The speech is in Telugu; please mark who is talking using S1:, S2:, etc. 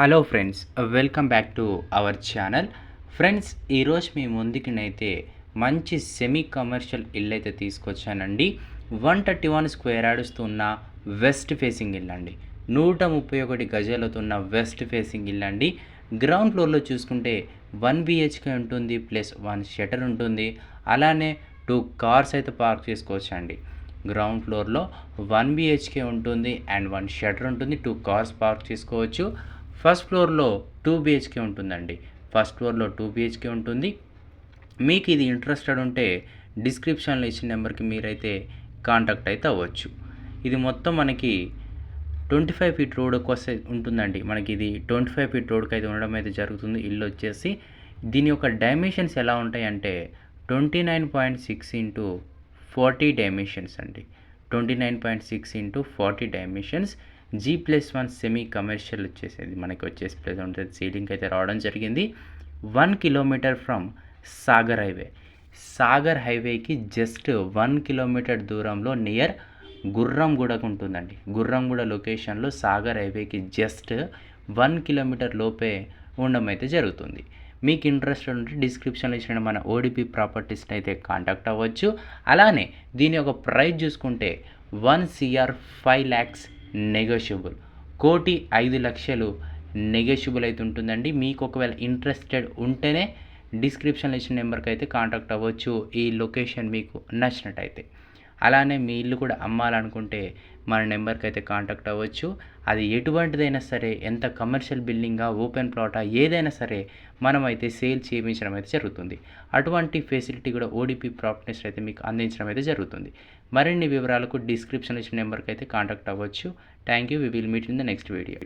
S1: Hello friends welcome back to our channel friends ఈరోజు మీ ముందుకినైతే మంచి సెమీ కమర్షియల్ ఇల్లు అయితే తీసుకొచ్చానండి. వన్ థర్టీ వన్ స్క్వేర్ యార్డ్స్తో ఉన్న వెస్ట్ ఫేసింగ్ ఇల్లు అండి. నూట ముప్పై ఒకటి గజాలతో ఉన్న వెస్ట్ ఫేసింగ్ ఇల్లు అండి. గ్రౌండ్ ఫ్లోర్లో చూసుకుంటే వన్ బిహెచ్కే ఉంటుంది ప్లస్ వన్ షటర్ ఉంటుంది. అలానే టూ కార్స్ అయితే పార్క్ చేసుకోవచ్చండి. గ్రౌండ్ ఫ్లోర్లో వన్ బిహెచ్కే ఉంటుంది అండ్ వన్ షటర్ ఉంటుంది. టూ కార్స్ పార్క్ చేసుకోవచ్చు. ఫస్ట్ ఫ్లోర్లో టూ బిహెచ్కే ఉంటుందండి. ఫస్ట్ ఫ్లోర్లో టూ బిహెచ్కే ఉంటుంది. మీకు ఇది ఇంట్రెస్టెడ్ ఉంటే డిస్క్రిప్షన్లో ఇచ్చిన నెంబర్కి మీరైతే కాంటాక్ట్ అయితే అవ్వచ్చు. ఇది మొత్తం మనకి ట్వంటీ ఫైవ్ ఫీట్ రోడ్కి వస్తే ఉంటుందండి. మనకి ఇది ట్వంటీ ఫైవ్ ఫీట్ రోడ్కి అయితే ఉండడం అయితే జరుగుతుంది. ఇల్లు వచ్చేసి దీని యొక్క డైమెన్షన్స్ ఎలా ఉంటాయంటే twenty nine point six into forty dimensions అండి. Twenty nine point six into forty dimensions. G plus one semi commercial వచ్చేసేది. మనకి వచ్చేసి ప్లస్ ఉంటుంది. సీలింగ్ అయితే రావడం జరిగింది. One kilometre from Sagar highway. Sagar హైవేకి జస్ట్ వన్ కిలోమీటర్ దూరంలో నియర్ గుర్రంగూడకు ఉంటుందండి. గుర్రంగూడ లొకేషన్లో సాగర్ హైవేకి జస్ట్ వన్ కిలోమీటర్ లోపే ఉండడం అయితే జరుగుతుంది. మీకు ఇంట్రెస్ట్ ఉంటే డిస్క్రిప్షన్లో ఇచ్చిన మన ఓడిపి ప్రాపర్టీస్ని అయితే కాంటాక్ట్ అవ్వచ్చు. అలానే దీని యొక్క ప్రైస్ చూసుకుంటే one CR five lakhs negotiable కోటి ఐదు లక్షలు నెగోషియబుల్ అయితే ఉంటుందండి. మీకు ఒకవేళ ఇంట్రెస్టెడ్ ఉంటేనే డిస్క్రిప్షన్లో ఇచ్చిన నెంబర్కి అయితే కాంటాక్ట్ అవ్వచ్చు. ఈ లొకేషన్ మీకు నచ్చినట్టయితే. అలానే మీ ఇల్లు కూడా అమ్మాలనుకుంటే మన నెంబర్కి అయితే కాంటాక్ట్ అవ్వచ్చు. అది ఎటువంటిదైనా సరే ఎంత కమర్షియల్ బిల్డింగా ఓపెన్ ప్లాటా ఏదైనా సరే మనం అయితే సేల్ చేయించడం అయితే జరుగుతుంది. అటువంటి ఫెసిలిటీ కూడా ఓడిపి ప్రాపర్టీస్ అయితే మీకు అందించడం అయితే జరుగుతుంది. మరిన్ని వివరాలకు డిస్క్రిప్షన్ ఇచ్చిన నెంబర్కి అయితే కాంటాక్ట్ అవ్వచ్చు. Thank you we will meet in the next video.